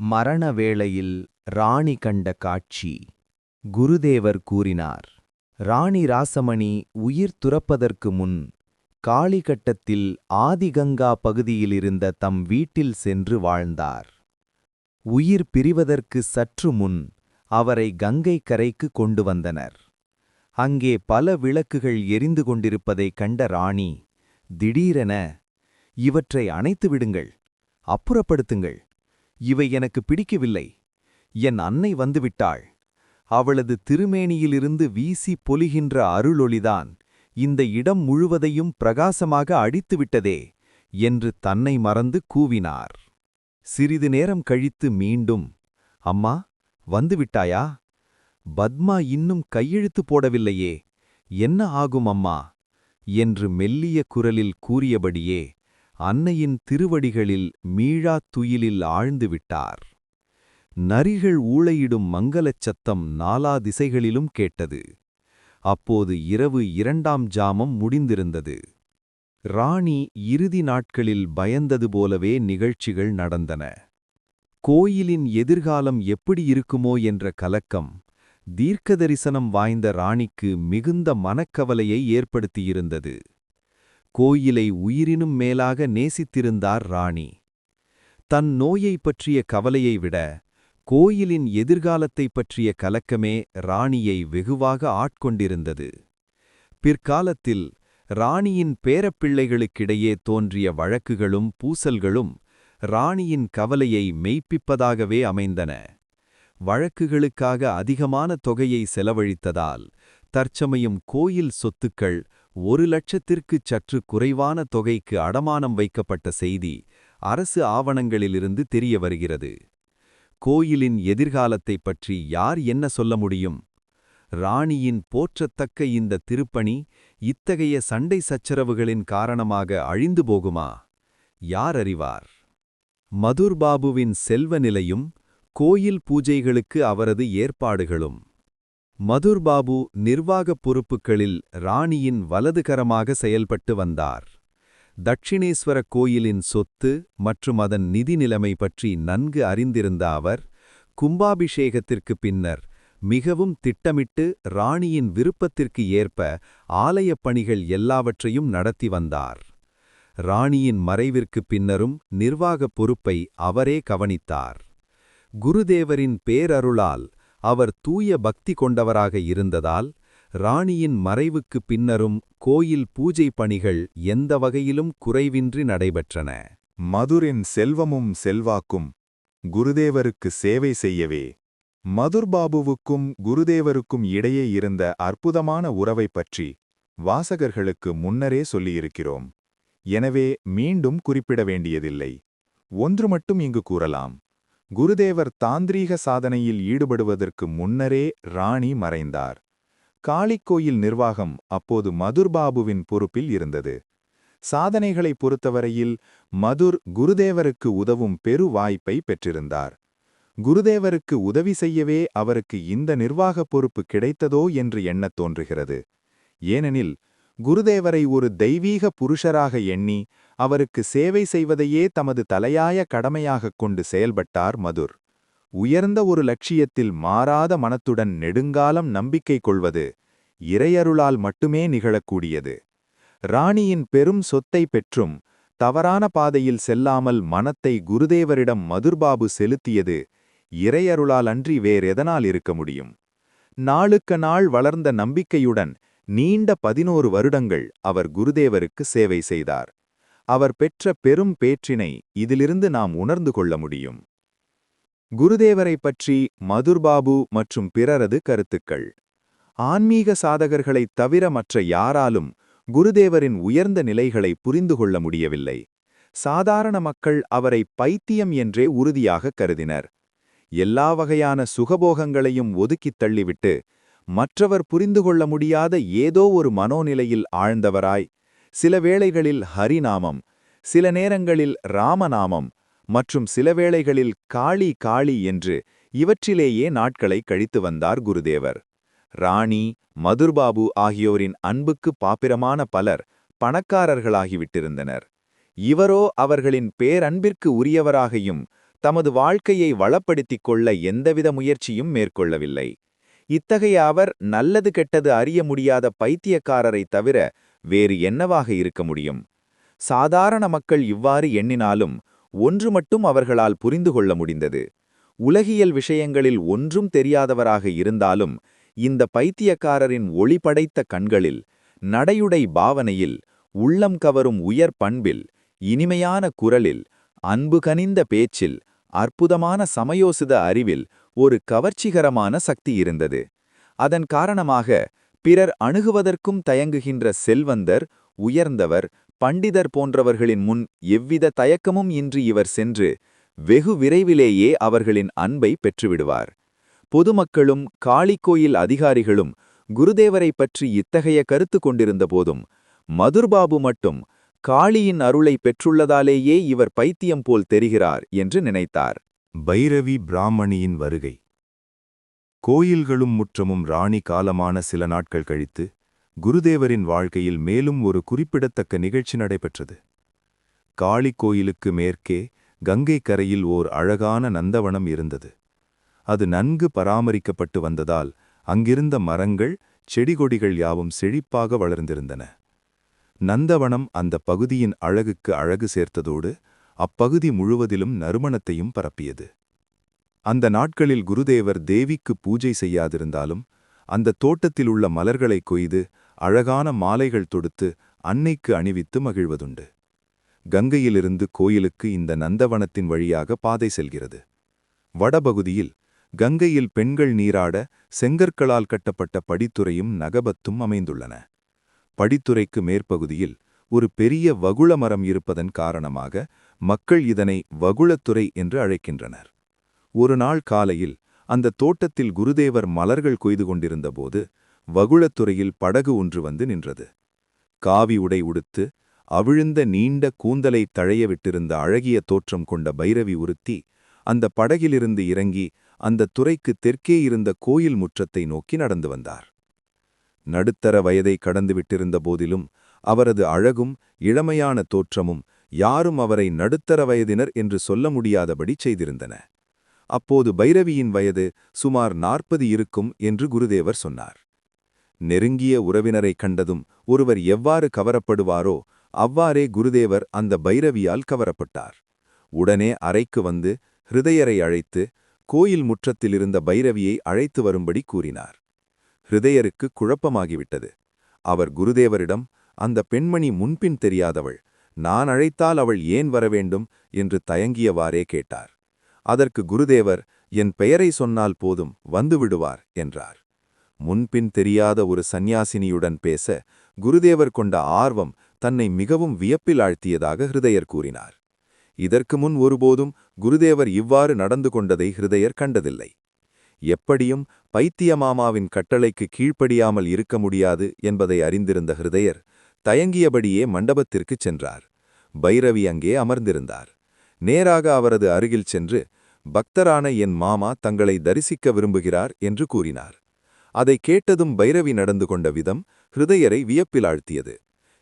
மரண வேளையில் ராணி கண்ட காட்சி. குருதேவர் கூறினார் ராணி ராசமணி உயிர் துறப்பதற்கு முன் காளிகட்டத்தில் ஆதிகங்கா பகுதியிலிருந்த தம் வீட்டில் சென்று வாழ்ந்தார். உயிர் பிரிவதற்கு சற்று முன் அவரை கங்கை கரைக்கு கொண்டு வந்தனர். அங்கே பல விளக்குகள் எரிந்து கொண்டிருப்பதைக் கண்ட ராணி திடீரென இவற்றை அணைத்து விடுங்கள் அப்புறப்படுத்துங்கள் இவை எனக்கு பிடிக்கவில்லை. என் அன்னை வந்துவிட்டாள். அவளது திருமேனியிலிருந்து வீசி பொலிகின்ற அருளொளிதான். இந்த இடம் முழுவதையும் பிரகாசமாக அடித்துவிட்டதே என்று தன்னை மறந்து கூவினார். சிறிது நேரம் கழித்து மீண்டும் அம்மா வந்துவிட்டாயா? பத்மா இன்னும் கையெழுத்து போடவில்லையே. என்ன ஆகும் அம்மா? என்று மெல்லிய குரலில் கூறியபடியே அன்னையின் திருவடிகளில் மீழா துயிலில் ஆழ்ந்துவிட்டார். நரிகள் ஊளையிடும் மங்கலச் சத்தம் நாலா திசைகளிலும் கேட்டது. அப்போது இரவு இரண்டாம் ஜாமம் முடிந்திருந்தது. ராணி இறுதி நாட்களில் பயந்தது போலவே நிகழ்ச்சிகள் நடந்தன. கோயிலின் எதிர்காலம் எப்படி இருக்குமோ என்ற கலக்கம் தீர்க்க தரிசனம் வாய்ந்த ராணிக்கு மிகுந்த மனக்கவலையை ஏற்படுத்தியிருந்தது. கோயிலை உயிரினும் மேலாக நேசித்திருந்தார் ராணி. தன் நோயை பற்றிய கவலையை விட கோயிலின் எதிர்காலத்தைப் பற்றிய கலக்கமே ராணியை வெகுவாக ஆட்கொண்டிருந்தது. பிற்காலத்தில் ராணியின் பேரப்பிள்ளைகளுக்கிடையே தோன்றிய வழக்குகளும் பூசல்களும் ராணியின் கவலையை மெய்ப்பிப்பதாகவே அமைந்தன. வழக்குகளுக்காக அதிகமான தொகையை செலவழித்ததால் தற்சமயம் கோயில் சொத்துக்கள் ஒரு லட்சத்திற்குச் சற்று குறைவான தொகைக்கு அடமானம் வைக்கப்பட்ட செய்தி அரசு ஆவணங்களிலிருந்து தெரிய வருகிறது. கோயிலின் எதிர்காலத்தைப் பற்றி யார் என்ன சொல்ல முடியும்? ராணியின் போற்றத்தக்க இந்த திருப்பணி இத்தகைய சண்டை சச்சரவுகளின் காரணமாக அழிந்து போகுமா? யார் அறிவார்? மதுர்பாபுவின் செல்வ நிலையும் கோயில் பூஜைகளுக்கு அவரது ஏற்பாடுகளும். மதுர்பாபு நிர்வாகப் பொறுப்புகளில் ராணியின் வலதுகரமாக செயல்பட்டு வந்தார். தட்சிணேஸ்வர கோயிலின் சொத்து மற்றும் அதன் நிதி நிலைமை பற்றி நன்கு அறிந்திருந்த அவர் கும்பாபிஷேகத்திற்கு பின்னர் மிகவும் திட்டமிட்டு ராணியின் விருப்பத்திற்கு ஏற்ப ஆலயப் பணிகள் எல்லாவற்றையும் நடத்தி வந்தார். ராணியின் மறைவிற்குப் பின்னரும் நிர்வாகப் பொறுப்பை அவரே கவனித்தார். குருதேவரின் பேரருளால் அவர் தூய பக்தி கொண்டவராக இருந்ததால் ராணியின் மறைவுக்குப் பின்னரும் கோயில் பூஜை பணிகள் எந்த வகையிலும் குறைவின்றி நடைபெற்றன. மதுரின் செல்வமும் செல்வாக்கும் குருதேவருக்கு சேவை செய்யவே. மதுர்பாபுவுக்கும் குருதேவருக்கும் இடையே இருந்த அற்புதமான உறவைப் பற்றி வாசகர்களுக்கு முன்னரே சொல்லியிருக்கிறோம். எனவே மீண்டும் குறிப்பிட வேண்டியதில்லை. ஒன்று மட்டும் இங்கு கூறலாம். குருதேவர் தாந்திரீக சாதனையில் ஈடுபடுவதற்கு முன்னரே ராணி மறைந்தார். காளிக்கோயில் நிர்வாகம் அப்போது மதுர்பாபுவின் பொறுப்பில் இருந்தது. சாதனைகளை பொறுத்தவரையில் மதுர் குருதேவருக்கு உதவும் பெரு வாய்ப்பை பெற்றிருந்தார். குருதேவருக்கு உதவி செய்யவே அவருக்கு இந்த நிர்வாகப் பொறுப்பு கிடைத்ததோ என்று எண்ணத் தோன்றுகிறது. ஏனெனில் குருதேவரை ஒரு தெய்வீக புருஷராக எண்ணி அவருக்கு சேவை செய்வதையே தமது தலையாய கடமையாகக் கொண்டு செயல்பட்டார் மதுர். உயர்ந்த ஒரு லட்சியத்தில் மாறாத மனத்துடன் நெடுங்காலம் நம்பிக்கை கொள்வது இறையருளால் மட்டுமே நிகழக்கூடியது. ராணியின் பெரும் சொத்தை பெற்றும் தவறான பாதையில் செல்லாமல் மனத்தை குருதேவரிடம் மதுர்பாபு செலுத்தியது இறையருளால் அன்றி வேறெதனால் இருக்க முடியும். நாளுக்க நாள் வளர்ந்த நம்பிக்கையுடன் நீண்ட பதினோரு வருடங்கள் அவர் குருதேவருக்கு சேவை செய்தார். அவர் பெற்ற பெரும் பேற்றினை இதிலிருந்து நாம் உணர்ந்து கொள்ள முடியும். குருதேவரை பற்றி மதுர்பாபு மற்றும் பிறரது கருத்துக்கள். ஆன்மீக சாதகர்களைத் தவிர மற்ற யாராலும் குருதேவரின் உயர்ந்த நிலைகளை புரிந்து கொள்ள முடியவில்லை. சாதாரண மக்கள் அவரை பைத்தியம் என்றே உறுதியாக கருதினர். எல்லா வகையான சுகபோகங்களையும் ஒதுக்கித் தள்ளிவிட்டு மற்றவர் புரிந்து கொள்ள முடியாத ஏதோ ஒரு மனோநிலையில் ஆழ்ந்தவராய். சில வேளைகளில் ஹரிநாமம் சில நேரங்களில் ராமநாமம் மற்றும் சில வேளைகளில் காளி காளி என்று இவற்றிலேயே நாட்களை கழித்து வந்தார் குருதேவர். ராணி மதுர்பாபு ஆகியோரின் அன்புக்கு பாப்பிரமான பலர் பணக்காரர்களாகிவிட்டிருந்தனர். இவரோ அவர்களின் பேரன்பிற்கு உரியவராகையும் தமது வாழ்க்கையை வளப்படுத்திக் கொள்ள எந்தவித முயற்சியும் மேற்கொள்ளவில்லை. இத்தகைய அவர் நல்லது கெட்டது அறிய முடியாத பைத்தியக்காரரை தவிர வேறு என்னவாக இருக்க முடியும்? சாதாரண மக்கள் இவ்வாறு எண்ணினாலும் ஒன்று மட்டும் அவர்களால் புரிந்து கொள்ள முடிந்தது. உலகியல் விஷயங்களில் ஒன்றும் தெரியாதவராக இருந்தாலும் இந்த பைத்தியக்காரரின் ஒளிபடைத்த கண்களில் நடையுடை பாவனையில் உள்ளம் கவரும் உயர் பண்பில் இனிமையான குரலில் அன்பு கனிந்த பேச்சில் அற்புதமான சமயோசித அறிவில் ஒரு கவர்ச்சிகரமான சக்தி இருந்தது. அதன் காரணமாக பிறர் அணுகுவதற்கும் தயங்குகின்ற செல்வந்தர் உயர்ந்தவர் பண்டிதர் போன்றவர்களின் முன் எவ்வித தயக்கமும் இன்றி இவர் சென்று வெகு விரைவிலேயே அவர்களின் அன்பை பெற்றுவிடுவார். பொதுமக்களும் காளிக்கோயில் அதிகாரிகளும் குருதேவரை பற்றி இத்தகைய கருத்து கொண்டிருந்த போதும் மதுர்பாபு மட்டும் காளியின் அருளை பெற்றுள்ளதாலேயே இவர் பைத்தியம் போல் தெரிகிறார் என்று நினைத்தார். பைரவி பிராமணியின் வருகை. கோயில்களும் முற்றமும் ராணி காலமான சில நாட்கள் கழித்து குருதேவரின் வாழ்க்கையில் மேலும் ஒரு குறிப்பிடத்தக்க நிகழ்ச்சி நடைபெற்றது. காளி கோயிலுக்கு மேற்கே கங்கை கரையில் ஓர் அழகான நந்தவனம் இருந்தது. அது நன்கு பராமரிக்கப்பட்டு வந்ததால் அங்கிருந்த மரங்கள் செடிகொடிகள் யாவும் செழிப்பாக வளர்ந்திருந்தன. நந்தவனம் அந்த பகுதியின் அழகுக்கு அழகு சேர்த்ததோடு அப்பகுதி முழுவதிலும் நறுமணத்தையும் பரப்பியது. அந்த நாட்களில் குருதேவர் தேவிக்கு பூஜை செய்யாதிருந்தாலும் அந்த தோட்டத்தில் உள்ள மலர்களை கொய்து அழகான மாலைகள் தொடுத்து அன்னைக்கு அணிவித்து மகிழ்வதுண்டு. கங்கையிலிருந்து கோயிலுக்கு இந்த நந்தவனத்தின் வழியாக பாதை செல்கிறது. வடபகுதியில் கங்கையில் பெண்கள் நீராட செங்கற்களால் கட்டப்பட்ட படித்துறையும் நகபத்தும் அமைந்துள்ளன. படித்துறைக்கு மேற்பகுதியில் ஒரு பெரிய வகுள மரம் இருப்பதன் காரணமாக மக்கள் இதனை வகுளத்துறை என்று அழைக்கின்றனர். ஒரு நாள் காலையில் அந்த தோட்டத்தில் குருதேவர் மலர்கள் கொய்து கொண்டிருந்தபோது வகுளத்துறையில் படகு ஒன்று வந்து நின்றது. காவி உடை உடுத்து அவிழுந்த நீண்ட கூந்தலை தழைய விட்டிருந்த அழகிய தோற்றம் கொண்ட பைரவி உறுத்தி அந்த படகிலிருந்து இறங்கி அந்த துறைக்கு தெற்கே இருந்த கோயில் முற்றத்தை நோக்கி நடந்து வந்தார். நடுத்தர வயதை கடந்துவிட்டிருந்த போதிலும் அவரது அழகும் இளமையான தோற்றமும் யாரும் அவரை நடுத்தர வயதினர் என்று சொல்ல முடியாதபடி செய்திருந்தன. அப்போது பைரவியின் வயது சுமார் நாற்பது இருக்கும் என்று குருதேவர் சொன்னார். நெருங்கிய உறவினரைக் கண்டதும் ஒருவர் எவ்வாறு கவரப்படுவாரோ அவ்வாறே குருதேவர் அந்த பைரவியால் கவரப்பட்டார். உடனே அறைக்கு வந்து ஹிருதயரை அழைத்து கோயில் முற்றத்திலிருந்த பைரவியை அழைத்து வரும்படி கூறினார். ஹிருதயருக்கு குழப்பமாகிவிட்டது. அவர் குருதேவரிடம் அந்த பெண்மணி முன்பின் தெரியாதவள். நான் அழைத்தால் அவள் ஏன் வரவேண்டும்? என்று தயங்கியவாறே கேட்டார். அதற்கு குருதேவர் என் பெயரை சொன்னால் போதும் வந்துவிடுவார் என்றார். முன்பின் தெரியாத ஒரு சந்நியாசினியுடன் பேச குருதேவர் கொண்ட ஆர்வம் தன்னை மிகவும் வியப்பில் ஆழ்த்தியதாக ஹிருதயர் கூறினார். இதற்கு முன் ஒருபோதும் குருதேவர் இவ்வாறு நடந்து கொண்டதை ஹிருதயர் கண்டதில்லை. எப்படியும் பைத்திய மாமாவின் கட்டளைக்கு கீழ்ப்படியாமல் இருக்க முடியாது என்பதை அறிந்திருந்த ஹிருதயர் தயங்கியபடியே மண்டபத்திற்குச் சென்றார். பைரவி அங்கே அமர்ந்திருந்தார். நேராக அவரது அருகில் சென்று பக்தரான என் மாமா தங்களை தரிசிக்க விரும்புகிறார் என்று கூறினார். அதை கேட்டதும் பைரவி நடந்து கொண்ட விதம் ஹிருதயரை வியப்பில் ஆழ்த்தியது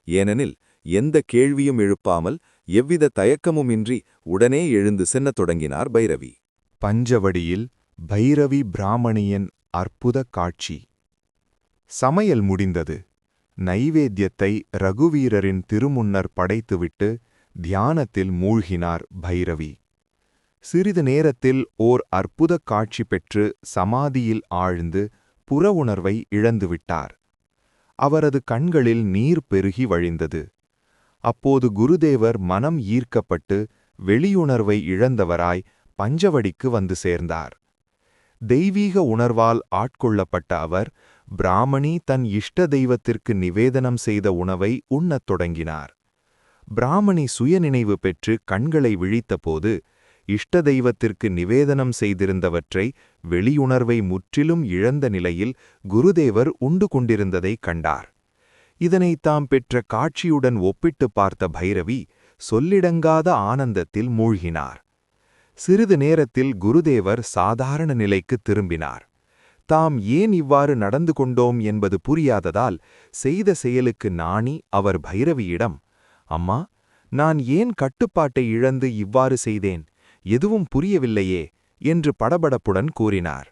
ஏனெனில் எந்த கேள்வியும் எழுப்பாமல் எவ்வித தயக்கமுமின்றி உடனே எழுந்து சென்னத் தொடங்கினார் பைரவி. பஞ்சவடியில் பைரவி பிராமணியன் அற்புத காட்சி. சமையல் முடிந்தது. நைவேத்தியத்தை ரகுவீரரின் திருமுன்னர் படைத்துவிட்டு தியானத்தில் மூழ்கினார் பைரவி. சிறிது நேரத்தில் ஓர் அற்புதக் காட்சி பெற்று சமாதியில் ஆழ்ந்து புற உணர்வை இழந்துவிட்டார். அவரது கண்களில் நீர் பெருகி வழிந்தது. அப்போது குருதேவர் மனம் ஈர்க்கப்பட்டு வெளியுணர்வை இழந்தவராய் பஞ்சவடிக்கு வந்து சேர்ந்தார். தெய்வீக உணர்வால் ஆட்கொள்ளப்பட்ட அவர் பிராமணி தன் இஷ்ட தெய்வத்திற்கு நிவேதனம் செய்த உணவை உண்ணத் தொடங்கினார். பிராமணி சுயநினைவு பெற்று கண்களை விழித்தபோது இஷ்ட தெய்வத்திற்கு நிவேதனம் செய்திருந்தவற்றை வெளியுணர்வை முற்றிலும் இழந்த நிலையில் குருதேவர் உண்டு கொண்டிருந்ததைக் கண்டார். இதனை தாம் பெற்ற காட்சியுடன் ஒப்பிட்டு பார்த்த பைரவி சொல்லிடங்காத ஆனந்தத்தில் மூழ்கினார். சிறிது நேரத்தில் குருதேவர் சாதாரண நிலைக்கு திரும்பினார். தாம் ஏன் இவ்வாறு நடந்து கொண்டோம் என்பது புரியாததால் செய்த செயலுக்கு நாணி அவர் பைரவியிடம் அம்மா நான் ஏன் கட்டுப்பாட்டை இழந்து இவ்வாறு செய்தேன்? எதுவும் புரியவில்லையே என்று படபடப்புடன் கூறினார்.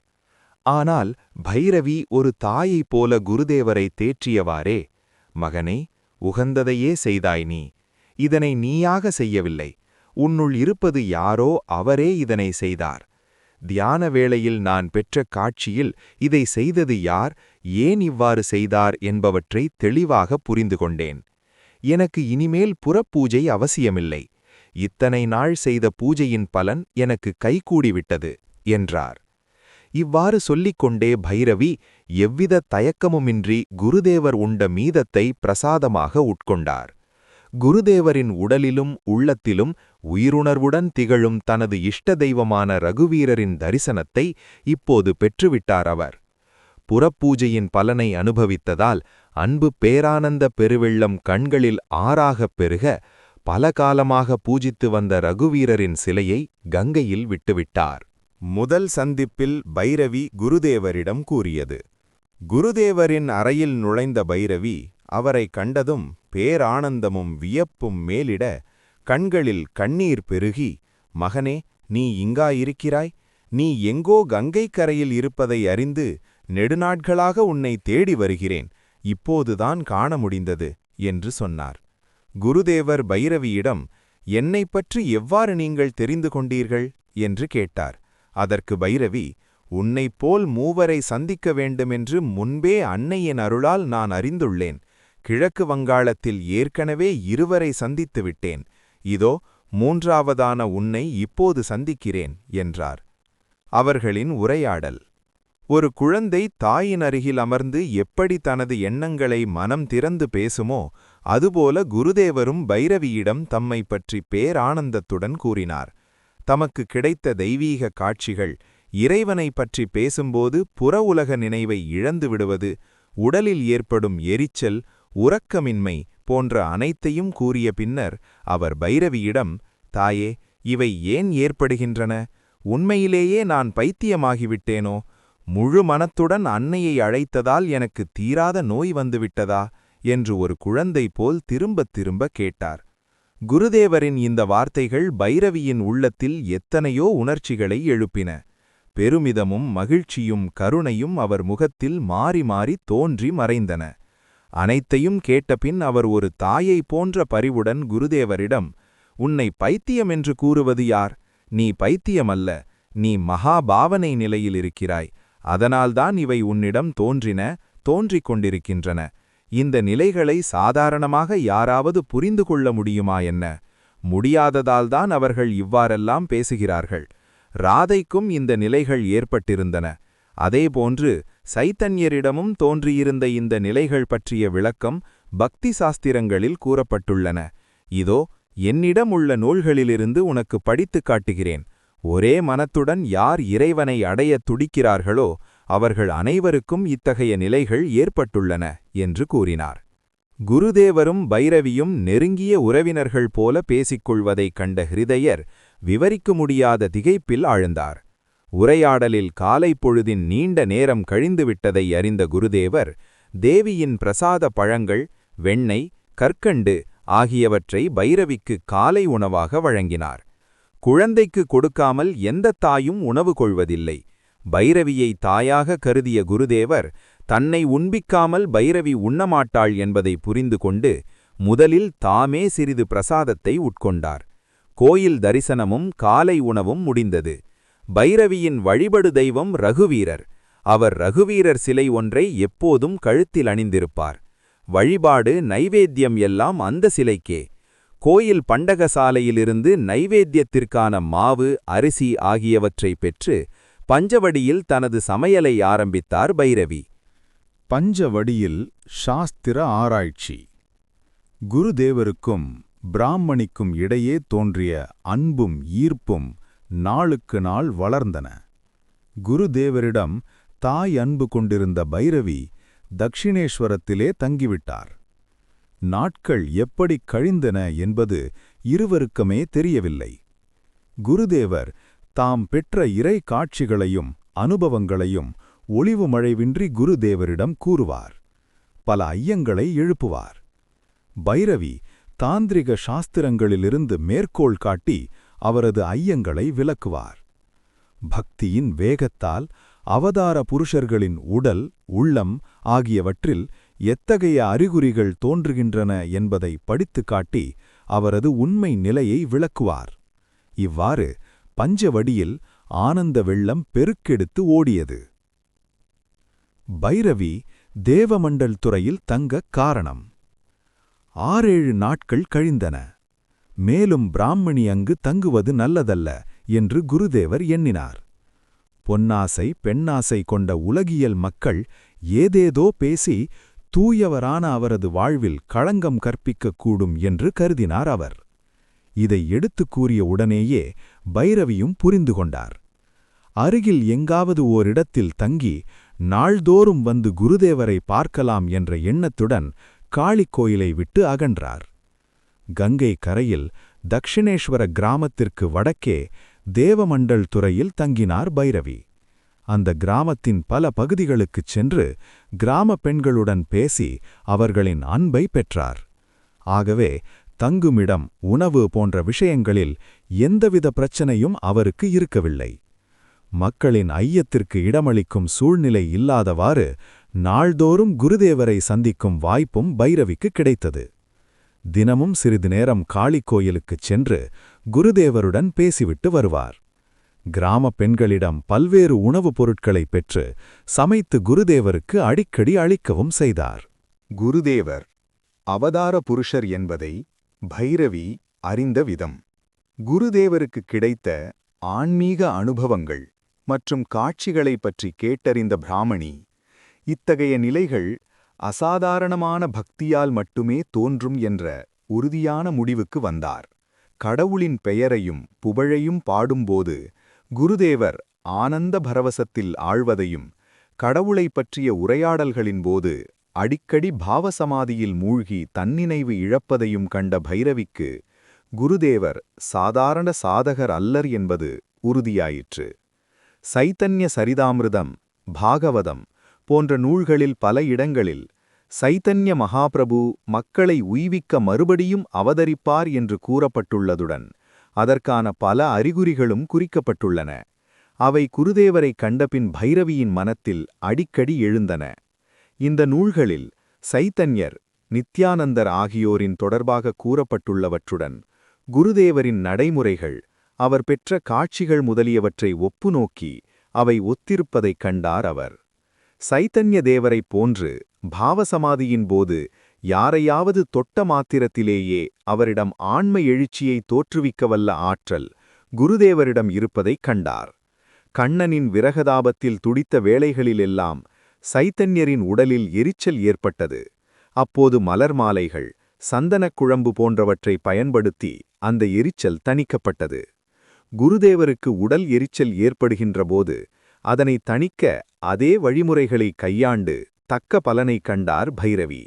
ஆனால் பைரவி ஒரு தாயைப் போல குருதேவரை தேற்றியவாறே மகனே உகந்ததையே செய்தாய் நீ. இதனை நீயாக செய்யவில்லை. உன்னுள் இருப்பது யாரோ அவரே இதனை செய்தார். தியான வேளையில் நான் பெற்ற காட்சியில் இதை செய்தது யார் ஏன் இவ்வாறு செய்தார் என்பவற்றை தெளிவாக புரிந்து கொண்டேன். எனக்கு இனிமேல் புறப்பூஜை அவசியமில்லை. இத்தனை நாள் செய்த பூஜையின் பலன் எனக்கு கைகூடிவிட்டது என்றார். இவ்வாறு சொல்லிக் கொண்டே பைரவி எவ்வித தயக்கமுமின்றி குருதேவர் உண்ட மீதத்தை பிரசாதமாக உட்கொண்டார். குருதேவரின் உடலிலும் உள்ளத்திலும் உயிருணர்வுடன் திகழும் தனது இஷ்ட தெய்வமான ரகுவீரரின் தரிசனத்தை இப்போது பெற்றுவிட்டார் அவர். புறப்பூஜையின் பலனை அனுபவித்ததால் அன்பு பேரானந்த பெருவெள்ளம் கண்களில் ஆறாகப் பெருக பல காலமாக பூஜித்து வந்த ரகுவீரரின் சிலையை கங்கையில் விட்டுவிட்டார். முதல் சந்திப்பில் பைரவி குருதேவரிடம் கூறியது. குருதேவரின் அறையில் நுழைந்த பைரவி அவரை கண்டதும் பேரானந்தமும் வியப்பும் மேலிட கண்களில் கண்ணீர் பெருகி மகனே நீ இங்காயிருக்கிறாய்? நீ எங்கோ கங்கைக் கரையில் இருப்பதை அறிந்து நெடுநாட்களாக உன்னை தேடி வருகிறேன். இப்போதுதான் காண முடிந்தது என்று சொன்னார். குருதேவர் பைரவியிடம் என்னைப் பற்றி எவ்வாறு நீங்கள் தெரிந்து கொண்டீர்கள்? என்று கேட்டார். அதற்கு பைரவி உன்னைப் போல் மூவரை சந்திக்க வேண்டுமென்று முன்பே அன்னையின் அருளால் நான் அறிந்துள்ளேன். கிழக்கு வங்காளத்தில் ஏற்கனவே இருவரை சந்தித்து விட்டேன். இதோ மூன்றாவதான உன்னை இப்போது சந்திக்கிறேன் என்றார். அவர்களின் உரையாடல். ஒரு குழந்தை தாயின் அருகில் அமர்ந்து எப்படி தனது எண்ணங்களை மனம் திறந்து பேசுமோ அதுபோல குருதேவரும் பைரவியிடம் தம்மை பற்றி பேரானந்தத்துடன் கூறினார். தமக்கு கிடைத்த தெய்வீக காட்சிகள் இறைவனை பற்றி பேசும்போது புற உலக நினைவை இழந்து விடுவது உடலில் ஏற்படும் எரிச்சல் உறக்கமின்மை போன்ற அனைத்தையும் கூறிய பின்னர் அவர் பைரவியிடம் தாயே இவை ஏன் ஏற்படுகின்றன? உண்மையிலேயே நான் பைத்தியமாகிவிட்டேனோ? முழு மனத்துடன் அன்னையை அழைத்ததால் எனக்கு தீராத நோய் வந்துவிட்டதா? என்று ஒரு குழந்தை போல் திரும்பத் திரும்ப கேட்டார். குருதேவரின் இந்த வார்த்தைகள் பைரவியின் உள்ளத்தில் எத்தனையோ உணர்ச்சிகளை எழுப்பின. பெருமிதமும் மகிழ்ச்சியும் கருணையும் அவர் முகத்தில் மாறி மாறி தோன்றி மறைந்தன. அனைத்தையும் கேட்டபின் அவர் ஒரு தாயை போன்ற பரிவுடன் குருதேவரிடம் உன்னை பைத்தியம் என்று கூறுவது யார்? நீ பைத்தியமல்ல நீ மகா பாவனை நிலையில் இருக்கிறாய். அதனால்தான் இவை உன்னிடம் தோன்றின தோன்றிக் கொண்டிருக்கின்றன. இந்த நிலைகளை சாதாரணமாக யாராவது புரிந்து கொள்ள முடியுமா என்ன? முடியாததால்தான் அவர்கள் இவ்வாறெல்லாம் பேசுகிறார்கள். ராதைக்கும் இந்த நிலைகள் ஏற்பட்டிருந்தன. அதேபோன்று சைத்தன்யரிடமும் தோன்றியிருந்த இந்த நிலைகள் பற்றிய விளக்கம் பக்தி சாஸ்திரங்களில் கூறப்பட்டுள்ளன. இதோ என்னிடம் உள்ள நூல்களிலிருந்து உனக்கு படித்துக் காட்டுகிறேன். ஒரே மனத்துடன் யார் இறைவனை அடையத் துடிக்கிறார்களோ அவர்கள் அனைவருக்கும் இத்தகைய நிலைகள் ஏற்பட்டுள்ளன என்று கூறினார். குருதேவரும் பைரவியும் நெருங்கிய உறவினர்கள் போல பேசிக்கொள்வதைக் கண்ட ஹிருதயர் விவரிக்க முடியாத திகைப்பில் ஆழ்ந்தார். உரையாடலில் காலை பொழுதின் நீண்ட நேரம் கழிந்துவிட்டதை அறிந்த குருதேவர் தேவியின் பிரசாத பழங்கள் வெண்ணெய் கற்கண்டு ஆகியவற்றை பைரவிக்கு காலை உணவாக வழங்கினார். குழந்தைக்கு கொடுக்காமல் எந்த தாயும் உணவு கொள்வதில்லை. பைரவியை தாயாக கருதிய குருதேவர் தன்னை உண்பிக்காமல் பைரவி உண்ணமாட்டாள் என்பதை புரிந்து கொண்டு முதலில் தாமே சிறிது பிரசாதத்தை உட்கொண்டார். கோயில் தரிசனமும் காலை உணவும் முடிந்தது. பைரவியின் வழிபடு தெய்வம் ரகுவீரர். அவர் ரகுவீரர் சிலை ஒன்றை எப்போதும் கழுத்தில் அணிந்திருப்பார். வழிபாடு நைவேத்தியம் எல்லாம் அந்த சிலைக்கே. கோயில் பண்டகசாலையிலிருந்து நைவேத்தியத்திற்கான மாவு அரிசி ஆகியவற்றை பெற்று பஞ்சவடியில் தனது சமையலை ஆரம்பித்தார் பைரவி. பஞ்சவடியில் சாஸ்திர ஆராய்ச்சி. குருதேவருக்கும் பிராமணிக்கும் இடையே தோன்றிய அன்பும் ஈர்ப்பும் நாளுக்கு நாள் வளர்ந்தன. குருதேவரிடம் தாய் அன்பு கொண்டிருந்த பைரவி தக்ஷிணேஸ்வரத்திலே தங்கிவிட்டார். நாட்கள் எப்படி கழிந்தன என்பது இருவருக்குமே தெரியவில்லை. குருதேவர் தாம் பெற்ற இறை காட்சிகளையும் அனுபவங்களையும் ஒளிவு மழைவின்றி குருதேவரிடம் கூறுவார். பல ஐயங்களை எழுப்புவார். பைரவி தாந்திரிக சாஸ்திரங்களிலிருந்து மேற்கோள் காட்டி அவரது ஐயங்களை விளக்குவார். பக்தியின் வேகத்தால் அவதார புருஷர்களின் உடல் உள்ளம் ஆகியவற்றில் எத்தகைய அறிகுறிகள் தோன்றுகின்றன என்பதை படித்துக் காட்டி அவரது உண்மை நிலையை விளக்குவார். இவ்வாறு பஞ்சவடியில் ஆனந்த வெள்ளம் பெருக்கெடுத்து ஓடியது. பைரவி தேவமண்டல் துறையில் தங்கக் காரணம். ஆறேழு நாட்கள் கழிந்தன. மேலும் பிராமணி அங்கு தங்குவது நல்லதல்ல என்று குருதேவர் எண்ணினார். பொன்னாசை பெண்ணாசை கொண்ட உலகியல் மக்கள் ஏதேதோ பேசி தூயவரான அவரது வாழ்வில் களங்கம் கற்பிக்கக்கூடும் என்று கருதினார் அவர். இதை எடுத்துக் கூறிய உடனேயே பைரவியும் புரிந்து கொண்டார். அருகில் எங்காவது ஓரிடத்தில் தங்கி நாள்தோறும் வந்து குருதேவரை பார்க்கலாம் என்ற எண்ணத்துடன் காளிக் கோயிலை விட்டு அகன்றார். கங்கை கரையில் தக்ஷிணேஸ்வர கிராமத்திற்கு வடக்கே தேவமண்டல் துறையில் தங்கினார் பைரவி. அந்த கிராமத்தின் பல பகுதிகளுக்குச் சென்று கிராம பெண்களுடன் பேசி அவர்களின் அன்பை பெற்றார். ஆகவே தங்குமிடம் உணவு போன்ற விஷயங்களில் எந்தவித பிரச்சனையும் அவருக்கு இருக்கவில்லை. மக்களின் ஐயத்திற்கு இடமளிக்கும் சூழ்நிலை இல்லாதவாறு நாள்தோறும் குருதேவரை சந்திக்கும் வாய்ப்பும் பைரவிக்கு கிடைத்தது. தினமும் சிறிது நேரம் காளி கோயிலுக்குச் சென்று குருதேவருடன் பேசிவிட்டு வருவார். கிராம பெண்களிடம் பல்வேறு உணவுப் பொருட்களைப் பெற்று சமைத்து குருதேவருக்கு அடிக்கடி அளிக்கவும் செய்தார். குருதேவர் அவதார புருஷர் என்பதை பைரவி அறிந்த விதம். குருதேவருக்கு கிடைத்த ஆன்மீக அனுபவங்கள் மற்றும் காட்சிகளைப் பற்றி கேட்டறிந்த பிராமணி இத்தகைய நிலைகள் அசாதாரணமான பக்தியால் மட்டுமே தோன்றும் என்ற உறுதியான முடிவுக்கு வந்தார். கடவுளின் பெயரையும் புகழையும் பாடும்போது குருதேவர் ஆனந்த பரவசத்தில் ஆழ்வதையும் கடவுளைப் பற்றிய உரையாடல்களின் போது அடிக்கடி பாவசமாதியில் மூழ்கி தன்னினைவு இழப்பதையும் கண்ட பைரவிக்கு குருதேவர் சாதாரண சாதகர் அல்லர் என்பது உறுதியாயிற்று. சைத்தன்ய சரிதாமிருதம் பாகவதம் போன்ற நூல்களில் பல இடங்களில் சைத்தன்ய மகாபிரபு மக்களை உய்விக்க மறுபடியும் அவதரிப்பார் என்று கூறப்பட்டுள்ளதுடன் அதற்கான பல அறிகுறிகளும் குறிக்கப்பட்டுள்ளன. அவை குருதேவரை கண்டபின் பைரவியின் மனத்தில் அடிக்கடி எழுந்தன. இந்த நூல்களில் சைத்தன்யர் நித்யானந்தர் ஆகியோரின் தொடர்பாக கூறப்பட்டுள்ளவற்றுடன் குருதேவரின் நடைமுறைகள் அவர் பெற்ற காட்சிகள் முதலியவற்றை ஒப்புநோக்கி அவை ஒத்திருப்பதைக் கண்டார் அவர். சைத்தன்ய தேவரைப் போன்று பாவசமாதியின் போது யாரையாவது தொட்ட மாத்திரத்திலேயே அவரிடம் ஆன்ம எழுச்சியை தோற்றுவிக்கவல்ல ஆற்றல் குருதேவரிடம் இருப்பதைக் கண்டார். கண்ணனின் விரகதாபத்தில் துடித்த வேளைகளிலெல்லாம் சைத்தன்யரின் உடலில் எரிச்சல் ஏற்பட்டது. அப்போது மலர் மாலைகள் சந்தனக் குழம்பு போன்றவற்றை பயன்படுத்தி அந்த எரிச்சல் தணிக்கப்பட்டது. குருதேவருக்கு உடல் எரிச்சல் ஏற்படுகின்றபோது அதனை தணிக்க அதே வழிமுறைகளை கையாண்டு தக்க பலனை கண்டார் பைரவி.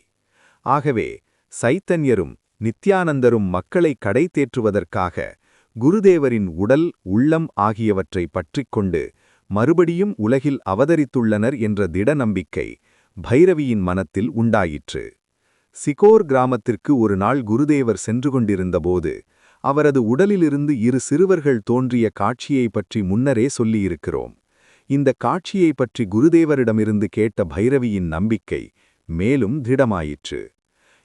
ஆகவே சைத்தன்யரும் நித்யானந்தரும் மக்களை கடை தேற்றுவதற்காக குருதேவரின் உடல் உள்ளம் ஆகியவற்றை பற்றிக்கொண்டு மறுபடியும் உலகில் அவதரித்துள்ளனர் என்ற திட நம்பிக்கை பைரவியின் மனத்தில் உண்டாயிற்று. சிகோர் கிராமத்திற்கு ஒரு நாள் குருதேவர் சென்று கொண்டிருந்தபோது அவரது உடலிலிருந்து இரு சிறுவர்கள் தோன்றிய காட்சியை பற்றி முன்னரே சொல்லியிருக்கிறோம். இந்த காட்சியை பற்றி குருதேவரிடமிருந்து கேட்ட பைரவியின் நம்பிக்கை மேலும் திடமாயிற்று.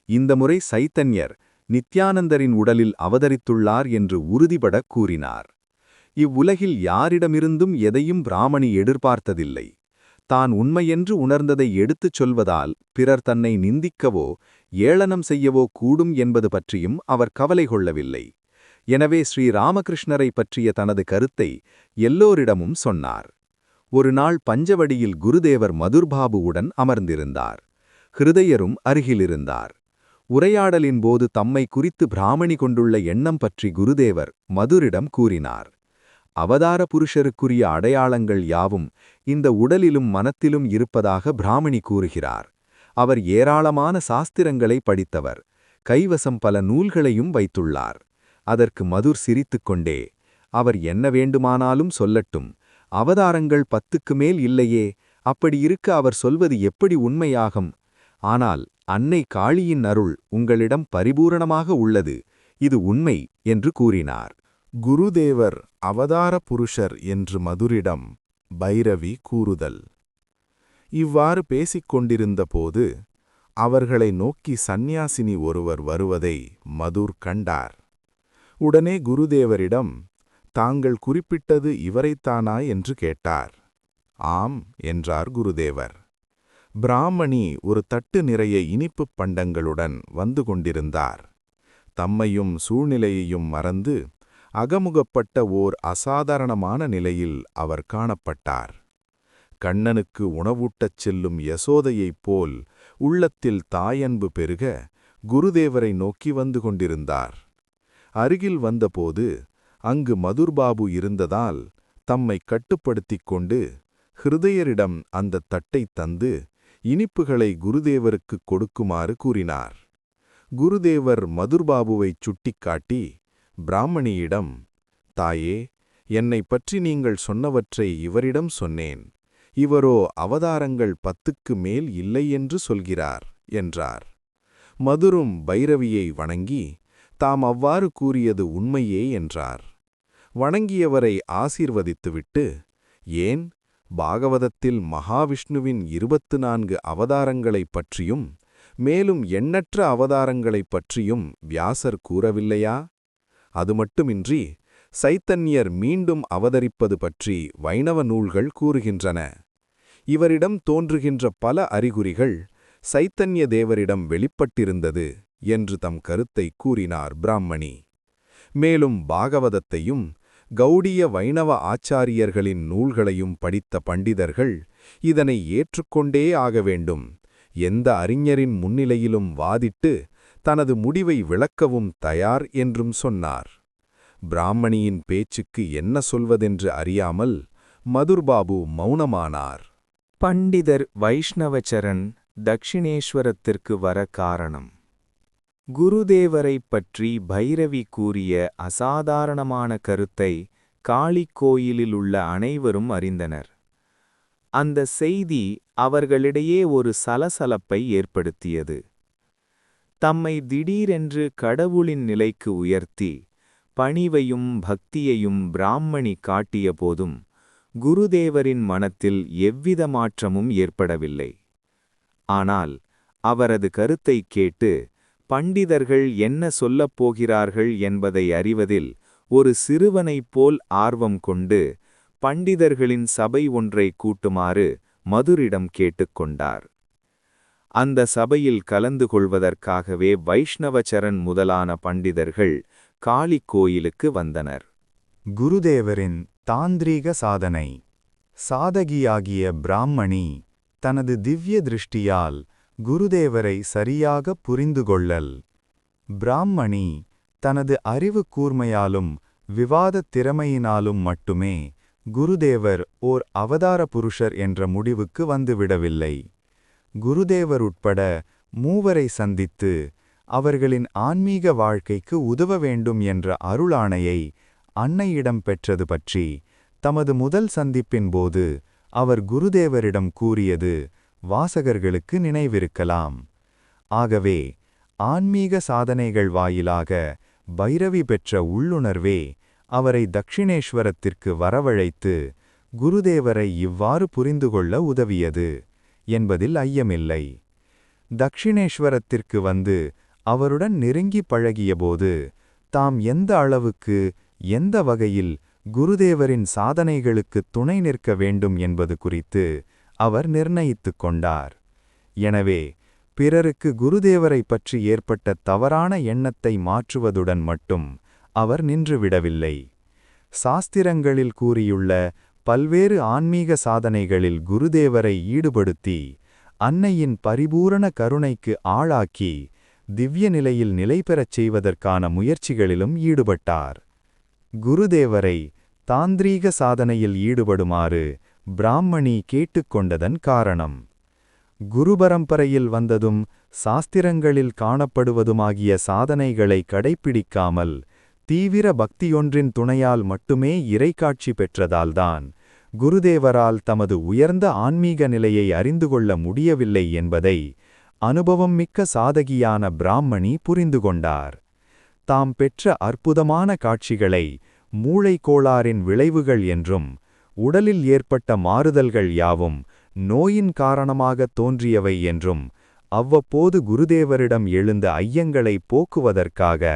இந்த முறை சைத்தன்யர் நித்யானந்தரின் உடலில் அவதரித்துள்ளார் என்று உறுதிபட கூறினார். இவ்வுலகில் யாரிடமிருந்தும் எதையும் பிராமணி எதிர்பார்த்ததில்லை. தான் உண்மையென்று உணர்ந்ததை எடுத்துச் சொல்வதால் பிறர் தன்னை நிந்திக்கவோ ஏளனம் செய்யவோ கூடும் என்பது பற்றியும் அவர் கவலை கொள்ளவில்லை. எனவே ஸ்ரீராமகிருஷ்ணரை பற்றிய தனது கருத்தை எல்லோரிடமும் சொன்னார். ஒரு நாள் பஞ்சவடியில் குருதேவர் மதுர்பாபுவுடன் அமர்ந்திருந்தார். ஹிருதயரும் அருகிலிருந்தார். உரையாடலின் போது தம்மை குறித்து பிராமணி கொண்டுள்ள எண்ணம் பற்றி குருதேவர் மதுரிடம் கூறினார். அவதார புருஷருக்குரிய அடையாளங்கள் யாவும் இந்த உடலிலும் மனத்திலும் இருப்பதாக பிராமணி கூறுகிறார். அவர் ஏராளமான சாஸ்திரங்களை படித்தவர். கைவசம் பல நூல்களையும் வைத்துள்ளார். அதற்கு மதுர் சிரித்துக்கொண்டே அவர் என்ன வேண்டுமானாலும் சொல்லட்டும். அவதாரங்கள் பத்துக்கு மேல் இல்லையே அப்படி இருக்க அவர் சொல்வது எப்படி உண்மையாகும்? ஆனால் அன்னை காளியின் அருள் உங்களிடம் பரிபூரணமாக உள்ளது இது உண்மை என்று கூறினார். குருதேவர் அவதார புருஷர் என்று மதுரிடம் பைரவி கூறுதல். இவ்வாறு பேசிக் கொண்டிருந்தபோது அவர்களை நோக்கி சந்நியாசினி ஒருவர் வருவதை மதுர் கண்டார். உடனே குருதேவரிடம் தாங்கள் குறிப்பிட்டது இவரைத்தானா என்று கேட்டார். ஆம் என்றார் குருதேவர். பிராமணி ஒரு தட்டு நிறைய இனிப்புப் பண்டங்களுடன் வந்து கொண்டிருந்தார். தம்மையும் சூழ்நிலையையும் மறந்து அகமுகப்பட்ட ஓர் அசாதாரணமான நிலையில் அவர் காணப்பட்டார். கண்ணனுக்கு உணவூட்டச் செல்லும் யசோதையைப் போல் உள்ளத்தில் தாயன்பு பெருக குருதேவரை நோக்கி வந்து கொண்டிருந்தார். அருகில் வந்தபோது அங்கு மதுர்பாபு இருந்ததால் தம்மை கட்டுப்படுத்திக் கொண்டு ஹிருதயரிடம் அந்த தட்டைத் தந்து இனிப்புகளை குருதேவருக்குக் கொடுக்குமாறு கூறினார். குருதேவர் மதுர்பாபுவை சுட்டிக்காட்டி பிராமணியிடம் தாயே என்னைப் பற்றி நீங்கள் சொன்னவற்றை இவரிடம் சொன்னேன். இவரோ அவதாரங்கள் பத்துக்கு மேல் இல்லை என்று சொல்கிறார் என்றார். மதுரும் பைரவியை வணங்கி தாம் அவ்வாறு கூறியது உண்மையே என்றார். வணங்கியவரை ஆசீர்வதித்துவிட்டு ஏன்? பாகவதத்தில் மகாவிஷ்ணுவின் இருபத்து நான்கு அவதாரங்களைப் பற்றியும் மேலும் எண்ணற்ற அவதாரங்களைப் பற்றியும் வியாசர் கூறவில்லையா? அது மட்டுமின்றி சைத்தன்யர் மீண்டும் அவதரிப்பது பற்றி வைணவ நூல்கள் கூறுகின்றன. இவரிடம் தோன்றுகின்ற பல அறிகுறிகள் சைத்தன்ய தேவரிடம் வெளிப்பட்டிருந்தது என்று தம் கருத்தை கூறினார் பிராமணி. மேலும் பாகவதத்தையும் கௌடிய வைணவ ஆச்சாரியர்களின் நூல்களையும் படித்த பண்டிதர்கள் இதனை ஏற்றுக்கொண்டே ஆக வேண்டும். எந்த அறிஞரின் முன்னிலையிலும் வாதிட்டு தனது முடிவை விளக்கவும் தயார் என்றும் சொன்னார். பிராமணியின் பேச்சுக்கு என்ன சொல்வதென்று அறியாமல் மதுர்பாபு மௌனமானார். பண்டிதர் வைஷ்ணவச்சரன் தக்ஷிணேஸ்வரத்திற்கு வர காரணம். குருதேவரைப் பற்றி பைரவி கூறிய அசாதாரணமான கருத்தை காளிக் கோயிலில் உள்ள அனைவரும் அறிந்தனர். அந்த செய்தி அவர்களிடையே ஒரு சலசலப்பை ஏற்படுத்தியது. தம்மை திடீரென்று கடவுளின் நிலைக்கு உயர்த்தி பணிவையும் பக்தியையும் பிராமணி காட்டிய போதும் குருதேவரின் மனத்தில் எவ்வித மாற்றமும் ஏற்படவில்லை. ஆனால் அவரது கருத்தை கேட்டு பண்டிதர்கள் என்ன சொல்லப் போகிறார்கள் என்பதை அறிவதில் ஒரு சிறுவனைப் போல் ஆர்வம் கொண்டு பண்டிதர்களின் சபை ஒன்றை கூட்டுமாறு மதுரிடம் கேட்டுக்கொண்டார் அந்த சபையில் கலந்து கொள்வதற்காகவே வைஷ்ணவச்சரன் முதலான பண்டிதர்கள் காளிக் கோயிலுக்கு வந்தனர். குருதேவரின் தாந்திரீக சாதனை சாதகியாகிய பிராம்மணி தனது திவ்ய திருஷ்டியால் குருதேவரை சரியாக புரிந்து கொள்ளல் பிராம்மணி தனது அறிவு கூர்மையாலும் விவாத திறமையினாலும் மட்டுமே குருதேவர் ஓர் அவதார புருஷர் என்ற முடிவுக்கு வந்துவிடவில்லை. குருதேவர் உட்பட மூவரை சந்தித்து அவர்களின் ஆன்மீக வாழ்க்கைக்கு உதவ வேண்டும் என்ற அருளாணையை அன்னையிடம் பெற்றது பற்றி தமது முதல் சந்திப்பின் போது அவர் குருதேவரிடம் கூறியது வாசகர்களுக்கு நினைவிருக்கலாம். ஆகவே ஆன்மீக சாதனைகள் வாயிலாக பைரவி பெற்ற உள்ளுணர்வே அவரை தக்ஷிணேஸ்வரத்திற்கு வரவழைத்து குருதேவரை இவ்வாறு புரிந்துகொள்ள உதவியது என்பதில் ஐயமில்லை. தக்ஷிணேஸ்வரத்திற்கு வந்து அவருடன் நெருங்கி பழகியபோது தாம் எந்த அளவுக்கு எந்த வகையில் குருதேவரின் சாதனைகளுக்கு துணை நிற்க வேண்டும் என்பது குறித்து அவர் நிர்ணயித்துக் கொண்டார். எனவே பிறருக்கு குருதேவரை பற்றி ஏற்பட்ட தவறான எண்ணத்தை மாற்றுவதுடன் மட்டும் அவர் நின்றுவிடவில்லை. சாஸ்திரங்களில் கூறியுள்ள பல்வேறு ஆன்மீக சாதனைகளில் குருதேவரை ஈடுபடுத்தி அன்னையின் பரிபூரண கருணைக்கு ஆளாக்கி திவ்ய நிலையில் நிலை பெறச் செய்வதற்கான முயற்சிகளிலும் ஈடுபட்டார். குருதேவரை தாந்திரீக சாதனையில் ஈடுபடுமாறு பிராமணி கேட்டுக்கொண்டதன் காரணம். குருபரம்பரையில் வந்ததும் சாஸ்திரங்களில் காணப்படுவதுமாகிய சாதனைகளை கடைப்பிடிக்காமல் தீவிர பக்தியொன்றின் துணையால் மட்டுமே இறைக்காட்சி பெற்றதால்தான் குருதேவரால் தமது உயர்ந்த ஆன்மீக நிலையை அறிந்து கொள்ள முடியவில்லை என்பதை அனுபவம் மிக்க சாதகியான பிராமணி புரிந்து கொண்டார். தாம் பெற்ற அற்புதமான காட்சிகளை மூளைக்கோளாறின் விளைவுகள் என்றும் உடலில் ஏற்பட்ட மாறுதல்கள் யாவும் நோயின் காரணமாக தோன்றியவை என்றும் அவ்வப்போது குருதேவரிடம் எழுந்த ஐயங்களை போக்குவதற்காக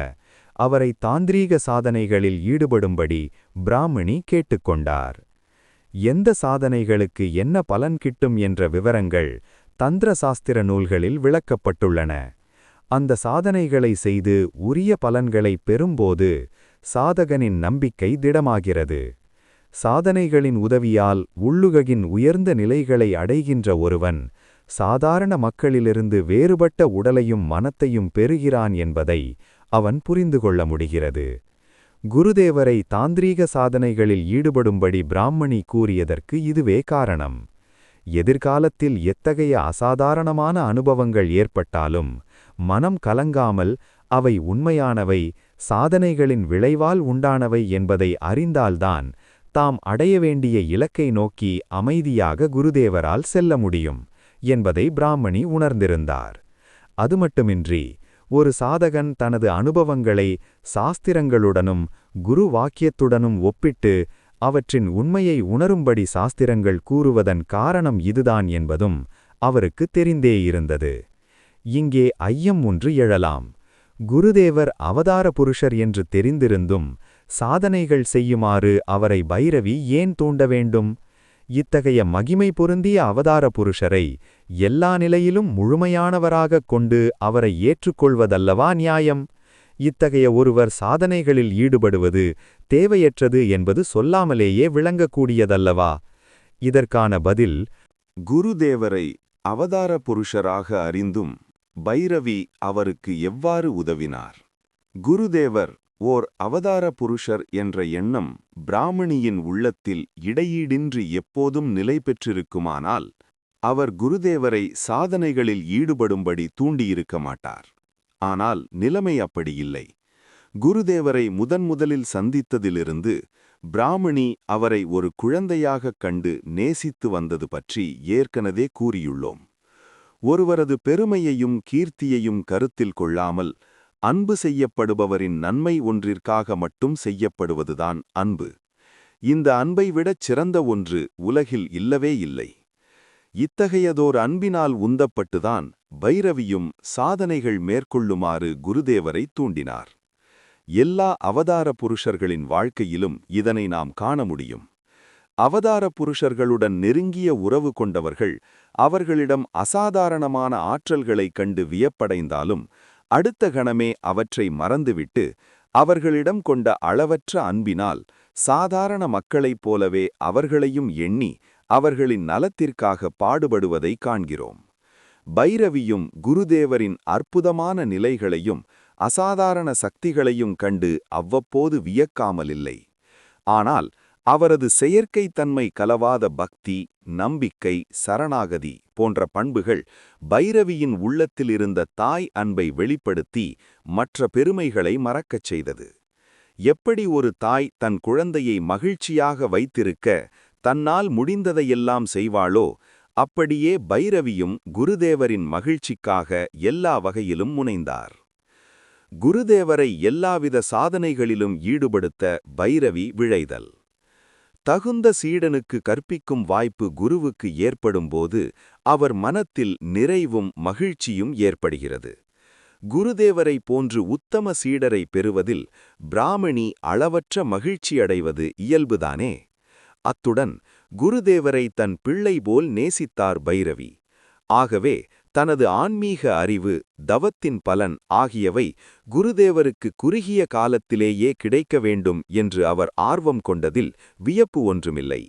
அவரை தாந்திரீக சாதனைகளில் ஈடுபடும்படி பிராமணி கேட்டுக்கொண்டார். எந்த சாதனைகளுக்கு என்ன பலன் கிட்டும் என்ற விவரங்கள் தந்திர சாஸ்திர நூல்களில் விளக்கப்பட்டுள்ளன. அந்த சாதனைகளை செய்து உரிய பலன்களை பெறும்போது சாதகனின் நம்பிக்கை திடமாகிறது. சாதனைகளின் உதவியால் உள்ளுககின் உயர்ந்த நிலைகளை அடைகின்ற ஒருவன் சாதாரண மக்களிலிருந்து வேறுபட்ட உடலையும் மனத்தையும் பெறுகிறான் என்பதை அவன் புரிந்து கொள்ள முடிகிறது. குருதேவரை தாந்திரீக சாதனைகளில் ஈடுபடும்படி பிராமணி கூறியதற்கு இதுவே காரணம். எதிர்காலத்தில் எத்தகைய அசாதாரணமான அனுபவங்கள் ஏற்பட்டாலும் மனம் கலங்காமல் அவை உண்மையானவை சாதனைகளின் விளைவால் உண்டானவை என்பதை அறிந்தால்தான் தாம் அடைய வேண்டிய இலக்கை நோக்கி அமைதியாக குருதேவரால் செல்ல முடியும் என்பதை பிராமணி உணர்ந்திருந்தார். அது மட்டுமின்றி ஒரு சாதகன் தனது அனுபவங்களை சாஸ்திரங்களுடனும் குரு வாக்கியத்துடனும் ஒப்பிட்டு அவற்றின் உண்மையை உணரும்படி சாஸ்திரங்கள் கூறுவதன் காரணம் இதுதான் என்பதும் அவருக்கு தெரிந்தே இருந்தது. இங்கே ஐயம் ஒன்று எழலாம். குருதேவர் அவதார புருஷர் என்று தெரிந்திருந்தும் சாதனைகள் செய்யுமாறு அவரை பைரவி ஏன் தூண்ட வேண்டும்? இத்தகைய மகிமை பொருந்திய அவதார புருஷரை எல்லா நிலையிலும் முழுமையானவராகக் கொண்டு அவரை ஏற்றுக்கொள்வதல்லவா நியாயம்? இத்தகைய ஒருவர் சாதனைகளில் ஈடுபடுவது தேவையற்றது என்பது சொல்லாமலேயே விளங்கக்கூடியதல்லவா? இதற்கான பதில் குருதேவரை அவதார புருஷராக அறிந்தும் பைரவி அவருக்கு எவ்வாறு உதவினார்? குருதேவர் ஓர் அவதார புருஷர் என்ற எண்ணம் பிராமணியின் உள்ளத்தில் இடையீடின்றி எப்போதும் நிலை பெற்றிருக்குமானால் அவர் குருதேவரை சாதனைகளில் ஈடுபடும்படி தூண்டியிருக்க மாட்டார். ஆனால் நிலைமை அப்படியில்லை குருதேவரை முதன்முதலில் சந்தித்ததிலிருந்து பிராமணி அவரை ஒரு குழந்தையாகக் கண்டு நேசித்து வந்தது பற்றி ஏற்கனவே கூறியுள்ளோம். ஒருவரது பெருமையையும் கீர்த்தியையும் கருத்தில் கொள்ளாமல் அன்பு செய்யப்படுபவரின் நன்மை ஒன்றிற்காக மட்டும் செய்யப்படுவதுதான் அன்பு. இந்த அன்பை விடச் சிறந்த ஒன்று உலகில் இல்லவே இல்லை. இத்தகையதோர் அன்பினால் உந்தப்பட்டுதான் பைரவியும் சாதனைகள் மேற்கொள்ளுமாறு குருதேவரை தூண்டினார். எல்லா அவதார புருஷர்களின் வாழ்க்கையிலும் இதனை நாம் காண முடியும். அவதார புருஷர்களுடன் நெருங்கிய உறவு கொண்டவர்கள் அவர்களிடம் அசாதாரணமான ஆற்றல்களைக் கண்டு வியப்படைந்தாலும் அடுத்த கணமே அவற்றை மறந்துவிட்டு அவர்களிடம் கொண்ட அளவற்ற அன்பினால் சாதாரண மக்களைப் போலவே அவர்களையும் எண்ணி அவர்களின் நலத்திற்காக பாடுபடுவதை காண்கிறோம். பைரவியும் குருதேவரின் அற்புதமான நிலைகளையும் அசாதாரண சக்திகளையும் கண்டு அவ்வப்போது வியக்காமலில்லை. ஆனால் அவரது செயற்கைத்தன்மை கலவாத பக்தி நம்பிக்கை சரணாகதி போன்ற பண்புகள் பைரவியின் உள்ளத்தில் இருந்த தாய் அன்பை வெளிப்படுத்தி மற்ற பெருமைகளை மறக்கச் செய்தது. எப்படி ஒரு தாய் தன் குழந்தையை மகிழ்ச்சியாக வைத்திருக்க தன்னால் முடிந்ததையெல்லாம் செய்வாளோ அப்படியே பைரவியும் குருதேவரின் மகிழ்ச்சிக்காக எல்லா வகையிலும் முனைந்தார். குருதேவரை எல்லாவித சாதனைகளிலும் ஈடுபடுத்த பைரவி விழைதல். தகுந்த சீடனுக்கு கற்பிக்கும் வாய்ப்பு குருவுக்கு ஏற்படும்போது அவர் மனத்தில் நிறைவும் மகிழ்ச்சியும் ஏற்படுகிறது. குருதேவரை போன்று உத்தம சீடரை பெறுவதில் பிராமணி அளவற்ற மகிழ்ச்சியடைவது இயல்புதானே? அத்துடன் குருதேவரை தன் பிள்ளை போல் நேசித்தார் பைரவி. ஆகவே தனது ஆன்மீக அறிவு தவத்தின் பலன் ஆகியவை குருதேவருக்கு குறுகிய காலத்திலேயே கிடைக்க வேண்டும் என்று அவர் ஆர்வம் கொண்டதில் வியப்பு ஒன்றுமில்லை.